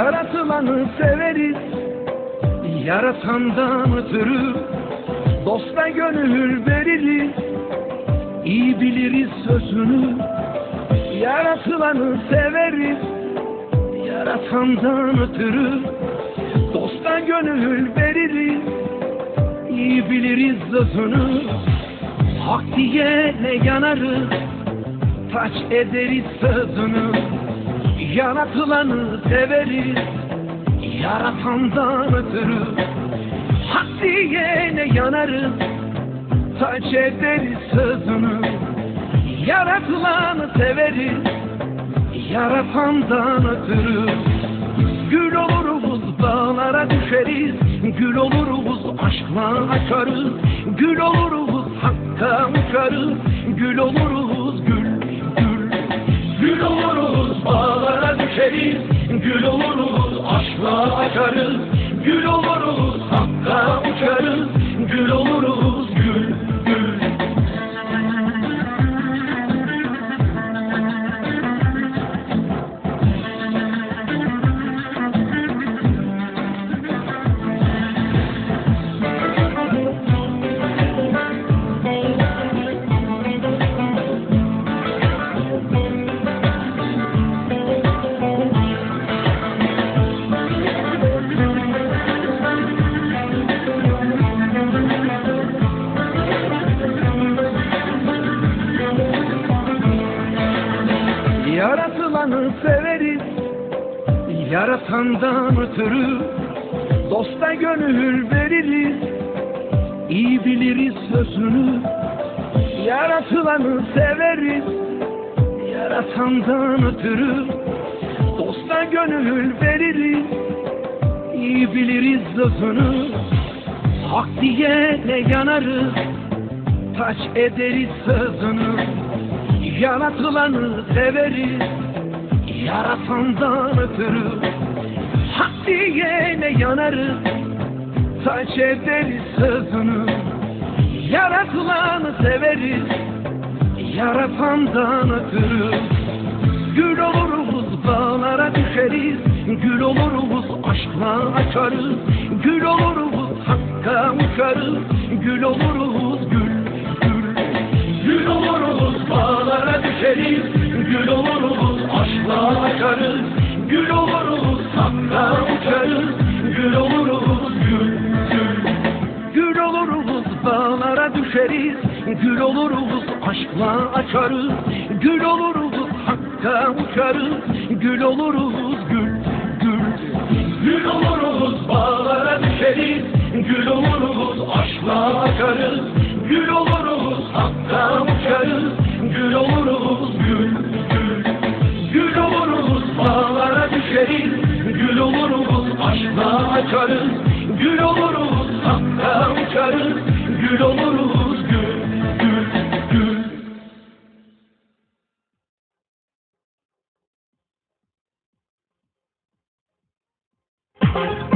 Yaratılanı severiz Yaratandan ötürü Dosta gönül veririz. İyi biliriz sözünü Yaratılanı severiz Yaratandan ötürü Dosta gönül veririz. İyi biliriz sözünü Hak diyene yanarız Taç ederiz sözünü Yaratılanı severiz Yaratandan ötürü. Hak diyene yanarız Taç ederiz sözünü. Yaratılanı severiz Yaratandan ötürü. Gül oluruz dağlara düşeriz. Gül oluruz aşkla açarız. Gül oluruz hakka uçarız. Gül oluruz gül gül. Gül oluruz bağlara düşeriz Gül oluruz aşkla açarız. Gül oluruz hakka uçarız. Gül oluruz Yaratılanı severiz. Yaratandan ötürü Dosta gönül veririz. İyi biliriz sözünü. Yaratılanı severiz. Yaratandan ötürü Dosta gönül veririz. İyi biliriz sözünü. Hak diyene yanarız? Taç ederiz sözünü. Yaratılanı severiz Yaratandan ötürü Hak diyene yanarız Taç ederiz sözünü Yaratılanı severiz. Yaratandan ötürü Gül oluruz dağlara düşeriz. Gül oluruz aşkla açarız. Gül oluruz hakka uçarız. Gül oluruz düşeriz Gül oluruz aşkla açarız Gül oluruz hakka uçarız Gül oluruz gül gül. Gül oluruz bağlara düşeriz Gül oluruz aşkla açarız Gül oluruz hakka uçarız Gül oluruz gül gül. Gül oluruz bağlara düşeriz Gül oluruz aşkla açarız Gül oluruz hakka uçarız Gül oluruz Thank you.